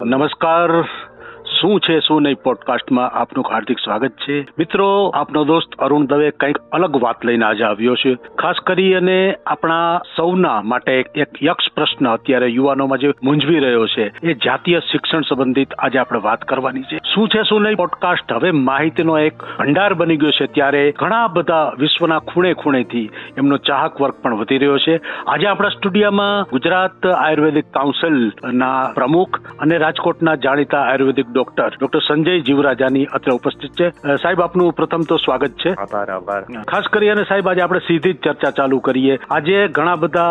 નમસ્કાર. શું છે, શું નહીં પોડકાસ્ટમાં આપનું હાર્દિક સ્વાગત છે. મિત્રો, આપનો દોસ્ત અરુણ દવે કંઈક અલગ વાત લઈને આજે આવ્યો છે. ખાસ કરી અને આપણા સૌના માટે એક યક્ષ પ્રશ્ન અત્યારે યુવાનોમાં જે મૂંઝવી રહ્યો છે, એ જાતીય શિક્ષણ સંબંધિત આજે આપણે વાત કરવાની છે. શું છે, શું નહીં પોડકાસ્ટ હવે માહિતીનો એક ભંડાર બની ગયો છે ત્યારે ઘણા બધા વિશ્વના ખૂણે ખૂણેથી એમનો ચાહક વર્ગ પણ વધી રહ્યો છે. આજે આપણા સ્ટુડિયોમાં ગુજરાત આયુર્વેદિક કાઉન્સિલ ના પ્રમુખ અને રાજકોટના જાણીતા આયુર્વેદિક ડોક્ટર ડોક્ટર સંજય જીવરાજાની અત્રે ઉપસ્થિત છે. સાહેબ આપનું પ્રથમ તો સ્વાગત છે. આભાર આભાર. ખાસ કરી અને સાહેબ આજે આપણે સીધી જ ચર્ચા ચાલુ કરીએ. આજે ઘણા બધા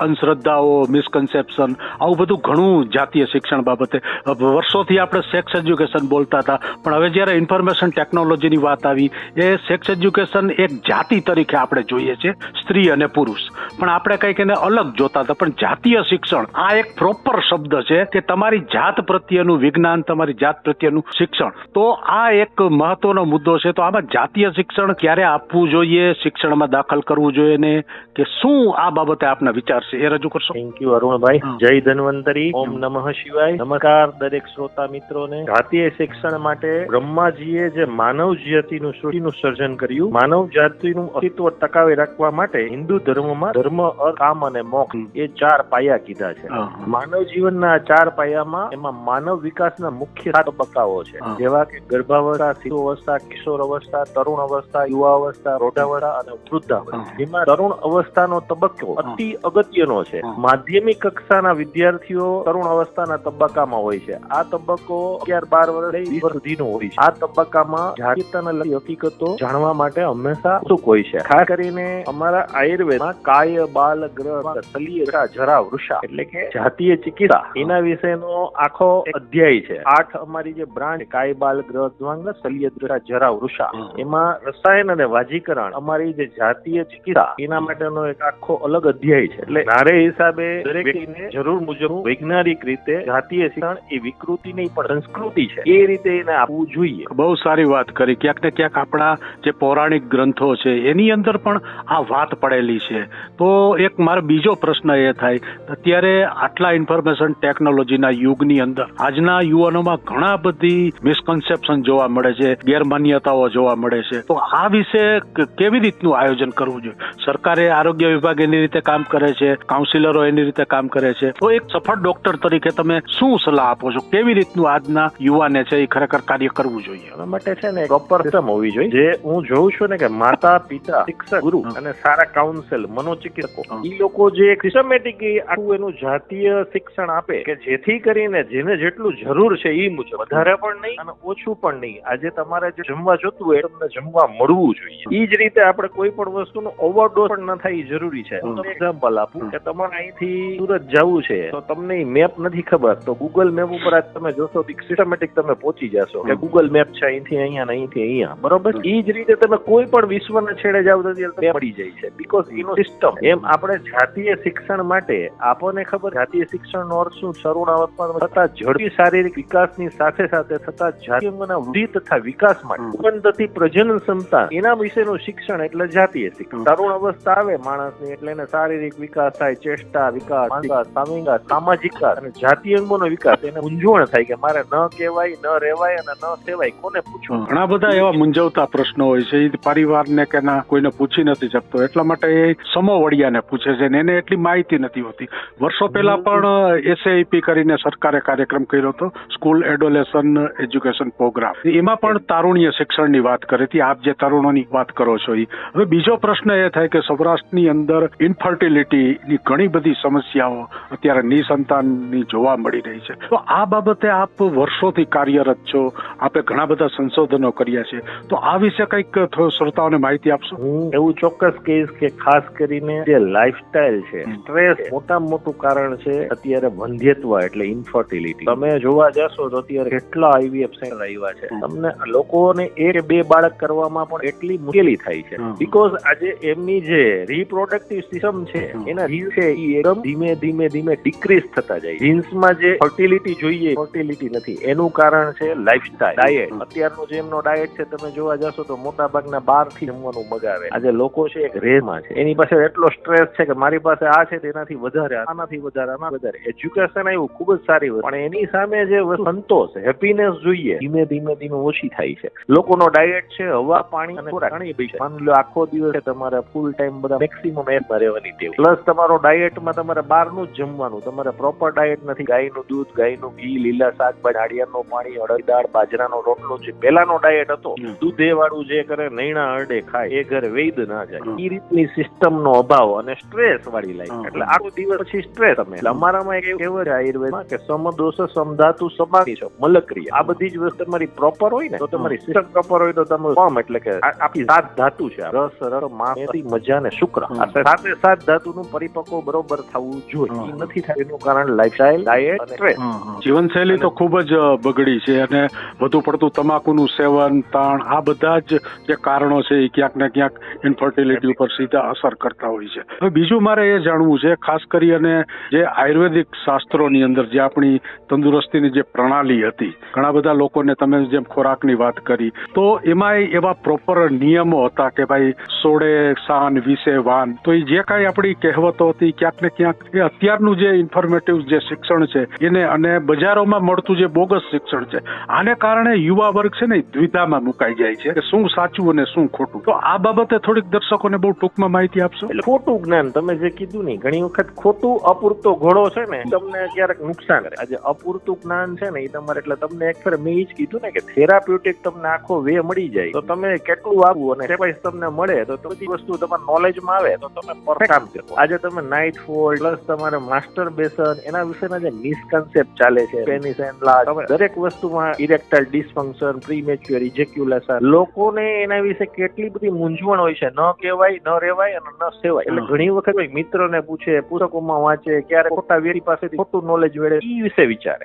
અંધશ્રદ્ધાઓ મિસકન્સેપ્શન આવું બધું ઘણું જાતીય શિક્ષણ બાબતે. વર્ષોથી આપણે સેક્સ એજ્યુકેશન બોલતા હતા. પણ હવે જ્યારે ઇન્ફોર્મેશન ટેકનોલોજીની વાત આવી એ સેક્સ એજ્યુકેશન એક જાતિ તરીકે આપણે જોઈએ છે સ્ત્રી અને પુરુષ. પણ આપણે કંઈક એને અલગ જોતા હતા. પણ જાતીય શિક્ષણ આ એક પ્રોપર શબ્દ છે કે તમારી જાત પ્રત્યેનું વિજ્ઞાન તમારી જાત પ્રત્યેનું શિક્ષણ. તો આ એક મહત્વનો મુદ્દો છે. તો આમાં જાતીય શિક્ષણ ક્યારે આપવું જોઈએ? શિક્ષણમાં દાખલ કરવું જોઈએ ને? કે શું આ બાબતે આપના વિચાર છે? એ રજૂ કરશો. Thank you Arunbhai. જય ધન્વંતરી. ઓમ નમઃ શિવાય. નમસ્કાર દરેક શ્રોતા મિત્રોને. જાતીય શિક્ષણ માટે બ્રહ્માજીએ જે માનવ જાતિનું સૃષ્ટિનું સર્જન કર્યું માનવ જાતિનું અસ્તિત્વ ટકાવી રાખવા માટે હિન્દુ ધર્મમાં ધર્મ કામ અને મોક્ષ એ ચાર પાયા કીધા છે. માનવ જીવનના ચાર પાયામાં એમાં માનવ વિકાસના મુખ્ય સાત તબક્કાઓ છે. જેવા કે ગર્ભાવસ્થા શિશુ કિશોર અવસ્થા તરુણ અવસ્થા યુવા અવસ્થા રોઢાવસ્થા અને વૃદ્ધાવસ્થા. જેમાં તરુણ અવસ્થાનો તબક્કો અતિ અગત્યનો છે. માધ્યમિક કક્ષાના વિદ્યાર્થીઓ તરુણ અવસ્થાના તબક્કામાં હોય છે. આ તબક્કો અગિયાર બાર વર્ષ વર્ષ સુધીનો હોય છે. આ તબક્કામાં જાતીયતાને લગતી હકીકતો જાણવા માટે હંમેશા ઉત્સુક હોય છે. ખાસ કરીને અમારા આયુર્વેદમાં કાય બાલ ગ્રહ શલ્ય જરા, વૃષા એટલે કે જાતીય ચિકિત્સા. એના વિશેનો આખો અધ્યાય છે. આઠ અમારી જે બ્રાન્ડ કાયબાલ ગ્રહ દ્વાંગ શલ્ય જરા, વૃષા એમાં રસાયણ અને વાજીકરણ અમારી જે જાતીય ચિકિત્સા એના માટેનો એક આખો અલગ અધ્યાય છે. એટલે નારે હિસાબે દરેક જરૂર મુજબ વૈજ્ઞાનિક રીતે જાતીય શિક્ષણ એ વિકૃતિ નહીં પણ સંસ્કૃતિ છે. એ રીતે એને આપવું જોઈએ. બહુ સારી વાત કરી. ક્યાંક ને ક્યાંક આપણા જે પૌરાણિક ગ્રંથો છે એની અંદર પણ આ વાત પડેલી છે. તો એક મારો બીજો પ્રશ્ન એ થાય અત્યારે આટલા ઇન્ફોર્મેશન ટેકનોલોજીના યુગની અંદર આજના યુવાનોમાં ઘણા બધી મિસકન્સેપ્શન જોવા મળે છે ગેરમાન્યતાઓ જોવા મળે છે. તો આ વિશે કેવી રીતનું આયોજન કરવું જોઈએ? સરકારે આરોગ્ય વિભાગ એની રીતે કામ કરે છે કાઉન્સિલરો એની રીતે કામ કરે છે. તો એક સફળ ડોક્ટર તરીકે તમે શું સલાહ આપો છો? કેવી રીતનું આજના યુવાને છે એ ખરેખર કાર્ય કરવું જોઈએ? એના માટે છે ને પ્રોપર સિસ્ટમ હોવી જોઈએ જે હું જોઉં છું ને કે માતા પિતા શિક્ષક ગુરુ અને સારા કાઉન્સિલ મનોચિકિત્સકો એ લોકો જે એક સિસ્ટમેટિક આખું એનું જાતીય શિક્ષણ આપે કે જેથી કરીને જેને જેટલું જરૂર છે ઈ મુજબ. વધારે પણ નહીં અને ઓછું પણ નહીં. આજે તમારે જે જમવા જોતું હોય તમને જમવા મળવું જોઈએ. એ જ રીતે આપણે કોઈ પણ વસ્તુનો ઓવરડોઝ પણ ન થાય એ જરૂરી છે. હું તમને એક્ઝામ્પલ આપું કે તમારે અહીંથી સુરત જવું છે તો તમને મેપ નથી ખબર. તો ગૂગલ મેપ ઉપર આજ તમે જોશો સિસ્ટમેટિક તમે પહોંચી જશો કે ગૂગલ મેપ છે અહીંથી અહીંયા ને અહીંથી અહીંયા. બરોબર? એ જ રીતે તમે કોઈ પણ વિશ્વના છેડે જાવ તો મળી જાય છે. બીકોઝ એનો સિસ્ટમ એમ આપણે જાતીય શિક્ષણ માટે આપણને ખબર જાતીય શિક્ષણનો અર્થ શું? તરુણ થતા ઝડપી શારીરિક વિકાસની સાથે સાથે થતા જાતિ અંગોના વૃદ્ધિ તથા વિકાસ માટે ઉત્પન્ન થતી પ્રજનન ક્ષમતા એના વિશેનું શિક્ષણ એટલે જાતીય શિક્ષણ. તરુણ અવસ્થા આવે માણસની એટલે એને શારીરિક વિકાસ થાય ચેષ્ટા વિકાસ સામિંગા સામાજિક અને જાતીય અંગોનો વિકાસ. એને મૂંઝવણ થાય કે મારે ન કહેવાય ન રહેવાય અને ન સેવાય કોને પૂછવું? ઘણા બધા એવા મૂંઝવતા પ્રશ્નો હોય છે એ પરિવારને કે ના કોઈને પૂછી નથી શકતો. એટલા માટે એ સમોવડિયાને પૂછે છે ને એને એટલી માહિતી નથી હોતી. વર્ષો પહેલા પણ એસએઆઈપી કરીને સરકારે કાર્યક્રમ કર્યો હતો સ્કૂલ એડોલેશન એજ્યુકેશન પ્રોગ્રામ. એમાં પણ તારુણ્ય શિક્ષણની વાત કરી હતી. આપ જે તરુણોની વાત કરો છો એ હવે બીજો પ્રશ્ન એ થાય કે સૌરાષ્ટ્રની અંદર ઇન્ફર્ટિલિટીની ઘણી બધી સમસ્યાઓ અત્યારે નિસંતાનની જોવા મળી રહી છે. તો આ બાબતે આપ વર્ષોથી કાર્યરત છો. આપે ઘણા બધા સંશોધનો કર્યા છે. તો આ વિશે કંઈક શ્રોતાઓને માહિતી આપશો? હું એવું ચોક્કસ કહીશ કે ખાસ કરીને જે લાઈફસ્ટાઈલ છે. સ્ટ્રેસ મોટા મોટું કારણ છે અત્યારે વંધ્યત્વ એટલે ઇન્ફર્ટિલિટી તમે જોવા જશો જોશો તો અત્યારે કેટલા આઈવીએફ સેન્ટર આવ્યા છે. તમને લોકોને એક બે બાળક કરવામાં પણ એટલી મુશ્કેલી થાય છે. બીકોઝ આજે એમની જે રિપ્રોડક્ટિવ સિસ્ટમ છે એના જીન છે એ એકદમ ધીમે ધીમે ધીમે ડિક્રીઝ થતા જાય. જીન્સમાં જે ફર્ટિલિટી જોઈએ ફર્ટિલિટી નથી. એનું કારણ છે લાઇફસ્ટાઇલ ડાયટ અત્યારનો જે એમનો ડાયટ છે તમે જોવા જશો તો મોટા ભાગના બહારથી જમવાનું બગાવે આજે લોકો છે એક રેમાં છે. એની પાસે એટલો સ્ટ્રેસ છે કે મારી પાસે આ છે તેનાથી વધારે આનાથી વધારે આના વધારે. એજ્યુકેશન આવ્યું ખૂબ જ સારી પણ એની સામે જે વસ્તુ સંતોષ હેપીનેસ જોઈએ. ધીમે ધીમે ધીમે ઓછી થાય છે. લોકોનો ડાયટ છે હવા પાણી અને ખોરાક. માની લો આખો દિવસ તમારે ફૂલ ટાઈમ બધા મેક્સિમમ એમાં રહેવાની ટેવ. પ્લસ તમારો ડાયટમાં તમારે બહારનું જ જમવાનું. તમારે પ્રોપર ડાયટ નથી. ગાયનું દૂધ ગાયનું ઘી લીલા શાકભાજી નાળિયેરનું પાણી અડદ દાળ બાજરાનો રોટલો જે પહેલાનો ડાયટ હતો. દૂધે વાળું જે કરે નૈણા અડે ખાય. એ ઘરે વૈદ ના જાય. એ રીતની સિસ્ટમ નો અભાવ અને સ્ટ્રેસ વાળી લાઈફ એટલે આખો દિવસ પછી સ્ટ્રેસ તમે. અમારામાં એક એવું છે આયુર્વેદમાં કે સમદોષ સમધાતુ સમાધિ છો મલક્રિયા. આ બધી જ વસ્તુ તમારી પ્રોપર હોય ને તો તમારી સિસ્ટમ પ્રોપર હોય તો તમે ફોર્મ એટલે કે આપણી સાત ધાતુ છે રસ રર માથી મજા ને શુક્ર. સાથે સાતે ધાતુનું પરિપક્વ બરોબર થવું જોઈએ. નથી થાય એનું કારણ લાઈફસ્ટાઈલ ડાયટ સ્ટ્રેસ. જીવનશૈલી તો ખૂબ જ બગડી છે અને વધુ પડતું તમાકુનું સેવન તાણ આ બધા જ જે કારણો છે એ ક્યાંક ને ક્યાંક ઇન્ફર્ટિલિટી ઉપર સીધા અસર કરતા હોય છે. હવે બીજું મારે એ જાણવું છે ખાસ કરી અને જે આયુર્વેદિક શાસ્ત્રોની અંદર જે આપણી તંદુરસ્તીની જે પ્રણાલી હતી. ઘણા બધા લોકોને તમે જેમ ખોરાકની વાત કરી, તો એમાંય એવા પ્રોપર નિયમો હતા કે ભાઈ સોળે સાન, વીસે વાન. તો એ જે કાંઈ આપણી કહેવતો હતી, ક્યાંક ને ક્યાંક એ અત્યારનું જે ઇન્ફોર્મેટિવ જે શિક્ષણ છે, એને અને બજારોમાં મળતું જે બોગસ શિક્ષણ છે, આને કારણે યુવા વર્ગ છે ને દ્વિધામાં મુકાઈ જાય છે કે શું સાચું અને શું ખોટું. તો આ બાબતે થોડીક દર્શકોને બહુ ટૂંકમાં માહિતી આપશો? એટલે ખોટું જ્ઞાન, તમે જે કીધું નહીં ઘણી વખત ખોટું અપૂરતો ઘોડો છે ને, તમને ક્યારેક નુકસાન કરે. આજે અપૂરતું જ્ઞાન છે ને એ તમારે એટલે તમને એક ફેર મેં એ જ કીધું ને કે થેરાપ્યુટિક તમને આખો વે મળી જાય. તો તમે કેટલું આપવું અને સ્ટેપ તમને મળે તો બધી વસ્તુ તમારા નોલેજમાં આવે તો તમે પરફેક્ટ કામ કરો આજે તમે નાઇટ ફોલ પ્લસ તમારે માસ્ટર બેસન એના વિશેના જે મિસકન્સેપ્ટ ચાલે છે પેનિસ એન્ડ લાર્જ દરેક વસ્તુમાં ઇરેક્ટાઇલ ડિસફંક્શન પ્રીમેચ્યોર ઇજેક્યુલેશન લોકોને એના વિશે કેટલી બધી મૂંઝવણ હોય છે ન કહેવાય ન રેવાય અને ન સેવાય. એટલે ઘણી વખત મિત્રોને મિત્રને પૂછે પુસ્તકોમાં વાંચે ક્યારે ખોટા વેરી પાસેથી ખોટું નોલેજ મેળવે એ વિશે વિચારે.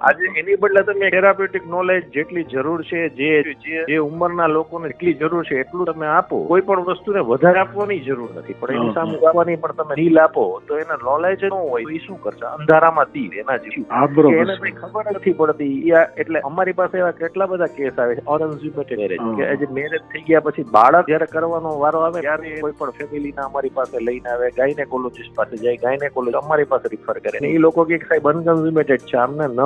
આજે એની બદલે તમે થેરાપ્યુટિક નોલેજ જેટલી જરૂર છે જે જે ઉંમરના લોકોને એટલી જરૂર છે એટલું તમે આપો. કોઈ પણ વસ્તુને વધારે આપવાની જરૂર નથી. પણ એની સામે આપવાની પણ તમે ડીલ આપો તો એને નોલેજ ન હોય એ શું કરશે? અંધારામાં તીર એના જેવું. એને કઈ ખબર નથી પડતી. એટલે અમારી પાસે એવા કેટલા બધા કેસ આવે છે. Unconsummated marriage. કે જે મેરેજ થઈ ગયા પછી બાળક જયારે કરવાનો વારો આવે ત્યારે કોઈ પણ ફેમિલીના અમારી પાસે લઈને આવે ગાયનેકોલોજીસ્ટ પાસે જાય ગાયનેકોલોજી અમારી પાસે રિફર કરે. એ લોકો કે સાહેબ અનકન્ઝ્યુમેટેડ છે આમને ન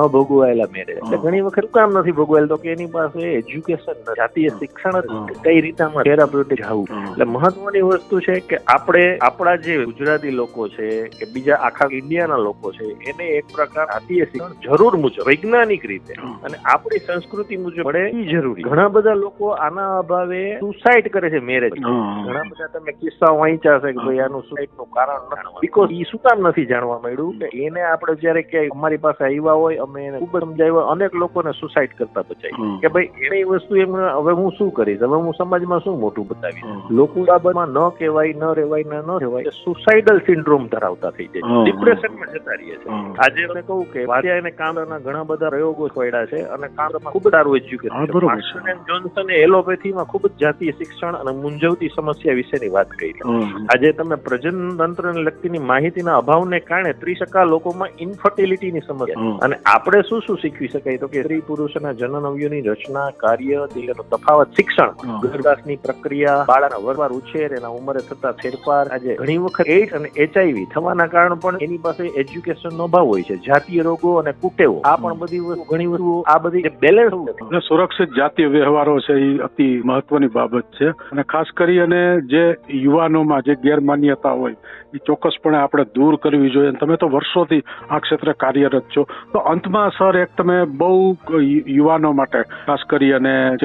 ભોગવાયેલા મેરેજ એટલે ઘણી વખત કામ નથી ભોગવાયેલ. તો કે એની પાસે એજ્યુકેશન જાતીય શિક્ષણ જ કઈ રીતે થેરાપ્યુટિક જવું એટલે મહત્વની વસ્તુ છે કે આપણે આપણા જે ગુજરાતી લોકો છે કે બીજા આખા ઇન્ડિયાના લોકો છે એને એક પ્રકાર જાતીય શિક્ષણ જરૂર મુજબ વૈજ્ઞાનિક રીતે અને આપણી સંસ્કૃતિ મુજબ મળે એ જરૂરી. ઘણા બધા લોકો આના અભાવે સુસાઇડ કરે છે મેરેજ ઘણા બધા તમે કિસ્સાઓ વાંચ્યા છે કે ભાઈ આનું સુસાઇડનું કારણ બીકોઝ ઈ શું કામ નથી જાણવા મળ્યું? કે એને આપણે જયારે ક્યાંય અમારી પાસે આવ્યા હોય અમે એને ખૂબ જ સમજાવ્યા અનેક લોકોને સુસાઇડ કરતા બચાવી કે ભાઈ એને એ વસ્તુ એમ હવે હું શું કરીશ? હવે હું સમાજમાં શું મોટું બતાવીશ? લોકો બાબતમાં ન કહેવાય ન રહેવાય ન ન રહેવાય સુસાઇડલ સિન્ડ્રોમ ધરાવતા થઈ જાય. ડિપ્રેશનમાં જતા રહીએ છે. આજે અમે કહું કે વાડિયા અને કામરાના ઘણા બધા પ્રયોગો ખોયડા છે અને કામરામાં ખૂબ સારું એજ્યુકેશન બરોબર જોન્સને એલોપેથીમાં ખૂબ જ જાતીય શિક્ષણ અને મૂંઝવતી સમસ્યા વિશેની વાત કરી આજે તમે પ્રજનન તંત્રને લગતીની માહિતીના અભાવને કારણે ત્રીસ ટકા લોકોમાં ઇન્ફર્ટિલિટીની સમસ્યા અને આપણે શું શું શીખવી શકાય? તો કે સ્ત્રી પુરુષના જનનવ્યુની રચના કાર્ય તેનો તફાવત શિક્ષણ હમ. ગર્ભાશની પ્રક્રિયા બાળકના વરવાર ઉછેર એના ઉંમરે થતા ફેરફાર આજે ઘણી વખત એઇડ અને એચઆઈવી થવાના કારણ પણ એની પાસે એજ્યુકેશનનો અભાવ હોય છે. જાતીય રોગો અને કુટેવો આ પણ બધી ઘણી વસ્તુ આ બધી બેલેન્સ અને સુરક્ષિત જાતીય વ્યવહારો છે એ અતિ મહત્વની બાબત છે. અને ખાસ કરી અને જે યુવાનોમાં જે ગેરમાન્યતા હોય એ ચોક્કસપણે આપણે દૂર કરવી જોઈએ. તમે તો વર્ષોથી આ ક્ષેત્રે કાર્યરત છો. તો અંતમાં સર એક તમે બહુ યુવાનો માટે, ખાસ કરી અને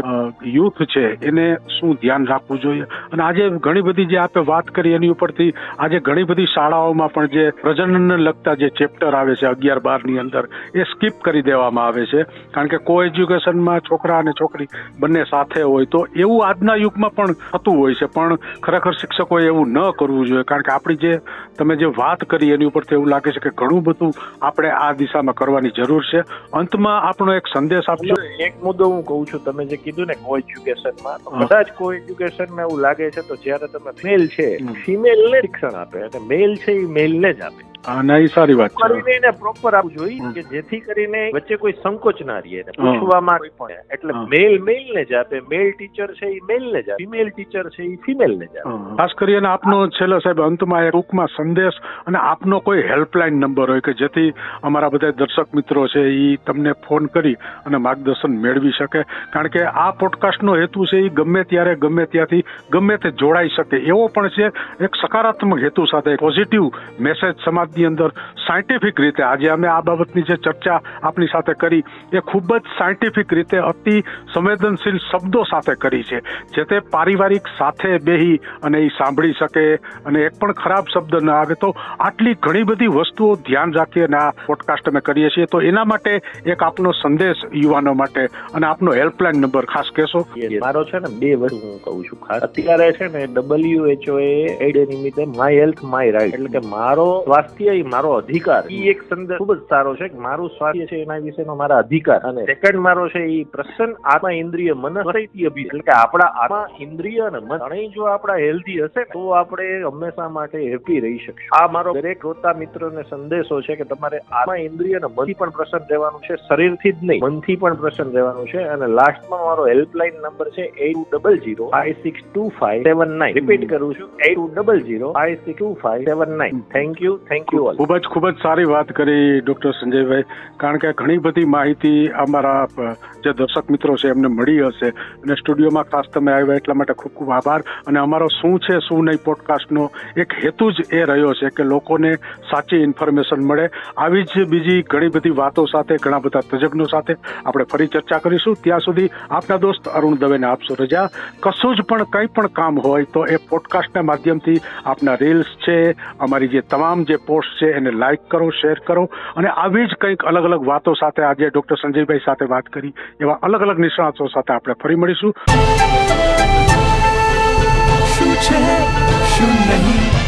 યુથ છે, એને શું ધ્યાન રાખવું જોઈએ? અને આજે ઘણી બધી જે આપે વાત કરી એની ઉપરથી, આજે ઘણી બધી શાળાઓમાં પણ જે પ્રજનનને લગતા જે ચેપ્ટર આવે છે, અગિયાર બારની અંદર, એ સ્કીપ કરી દેવામાં આવે છે. કારણ કે કો એજ્યુકેશનમાં છોકરા અને છોકરી બંને સાથે હોય તો એવું આજના યુગમાં પણ થતું હોય છે. પણ ખરેખર શિક્ષકોએ એવું ન કરવું જોઈએ. કારણ કે આપણી જે, તમે જે વાત કરી એની ઉપરથી એવું લાગે છે કે ઘણું બધું આપણે આ દિશામાં કરવાની જરૂર છે. અંતમાં આપણો એક સંદેશ આપજો. એક મુદ્દો હું કહું છું તમે જે કીધું ને કો એજ્યુકેશનમાં કદાચ કો એજ્યુકેશનમાં એવું લાગે છે તો જ્યારે તમે મેલ છે ફિમેલને શિક્ષણ આપે અને મેલ છે એ મેલ ને જ આપે. હા ના એ સારી વાત છે. એને પ્રોપર આપવું જોઈએ કે જેથી કરીને વચ્ચે કોઈ સંકોચ ના રહે ને પૂછવામાં પણ એટલે મેલ મેલ ને જ આપે. મેલ ટીચર છે એ મેલ ને જ આપે. ફિમેલ ટીચર છે એ ફિમેલ ને જ આપે. ખાસ કરીને આપનો છેલ્લો સાહેબ અંતમાં ટૂંકમાં સંદેશ અને આપનો કોઈ હેલ્પલાઇન નંબર હોય કે જેથી અમારા બધા દર્શક મિત્રો છે એ તમને ફોન કરી અને માર્ગદર્શન મેળવી શકે. કારણ કે આ પોડકાસ્ટનો હેતુ છે એ ગમે ત્યારે ગમે ત્યાંથી ગમે તે જોડાઈ શકે. એવો પણ છે એક સકારાત્મક હેતુ સાથે પોઝિટિવ મેસેજ સમાજની અંદર સાયન્ટિફિક રીતે આજે અમે આ બાબતની જે ચર્ચા આપની સાથે કરી, એ ખૂબ જ સાયન્ટિફિક રીતે અતિ સંવેદનશીલ શબ્દો સાથે કરી છે. જે તે પારિવારિક સાથે બેહી અને એ સાંભળી શકે અને એક પણ ખરાબ શબ્દ ન આવે તો આટલી ઘણી બધી વસ્તુઓ ધ્યાન રાખી અને આ પોડકાસ્ટ અમે કરીએ છીએ. તો એના માટે એક આપનો સંદેશ યુવાનો માટે અને આપનો હેલ્પલાઇન નંબર ખાસ કહેશો. મારો છે ને બે વસ્તુ હું કહું છું ખાસ. અત્યારે છે ને ડબલ્યુએચઓ એ નિમિત્તે માય હેલ્થ માય રાઇટ એટલે કે મારો સ્વાસ્થ્ય એ મારો અધિકાર. એ એક સંદેશ ખૂબ જ સારો છે કે મારું સ્વાસ્થ્ય છે એના વિશેનો મારા અધિકાર. અને સેકન્ડ મારો છે એ પ્રસન્ન આત્મા ઇન્દ્રિય મન વસૈતી અભિ એટલે કે આપણા આત્મા ઇન્દ્રિય અને મન ત્રણેય જો આપણા હેલ્ધી હશે તો આપણે હંમેશા માટે હેપી રહી શકશું. આ મારો દરેક શ્રોતા મિત્રોને સંદેશો છે કે તમારે આત્મા ઇન્દ્રિય અને મનથી પણ પ્રસન્ન રહેવાનું છે. શરીરથી જ નહીં મનથી પણ પ્રસન્ન રહેવાનું છે. અને લાસ્ટમાં મારો હેલ્પલાઇન નંબર છે eight double zero five six two five seven nine repeat કરું છું eight double zero five six two five seven nine thank you thank you ખૂબ જ ખૂબ જ સારી વાત કરી ડોક્ટર સંજયભાઈ. કારણ કે ઘણી બધી માહિતી અમારા જે દર્શક મિત્રો છે એમને મળી હશે. અને સ્ટુડિયોમાં ખાસ તમે આવ્યા એટલા માટે ખૂબ ખૂબ આભાર. અને અમારો શું છે શું નહીં પોડકાસ્ટનો એક હેતુ જ એ રહ્યો છે કે લોકોને સાચી ઇન્ફોર્મેશન મળે. આવી જ બીજી ઘણી બધી વાતો સાથે ઘણા બધા તજજ્ઞો સાથે આપણે ફરી ચર્ચા કરીશું. ત્યાં સુધી આપના દોસ્ત અરુણ દવેને આપશો રજા. કશું જ પણ કંઈ પણ કામ હોય તો એ પોડકાસ્ટના માધ્યમથી આપના રીલ્સ છે અમારી જે તમામ જે પોસ્ટ છે, એને લાઇક કરો શેર કરો અને આવી જ કંઈક અલગ અલગ વાતો સાથે આજે ડૉક્ટર સંજયભાઈ સાથે વાત કરી, એવા અલગ અલગ નિષ્ણાતો સાથે આપણે ફરી મળીશું. શું છે, શું નહીં?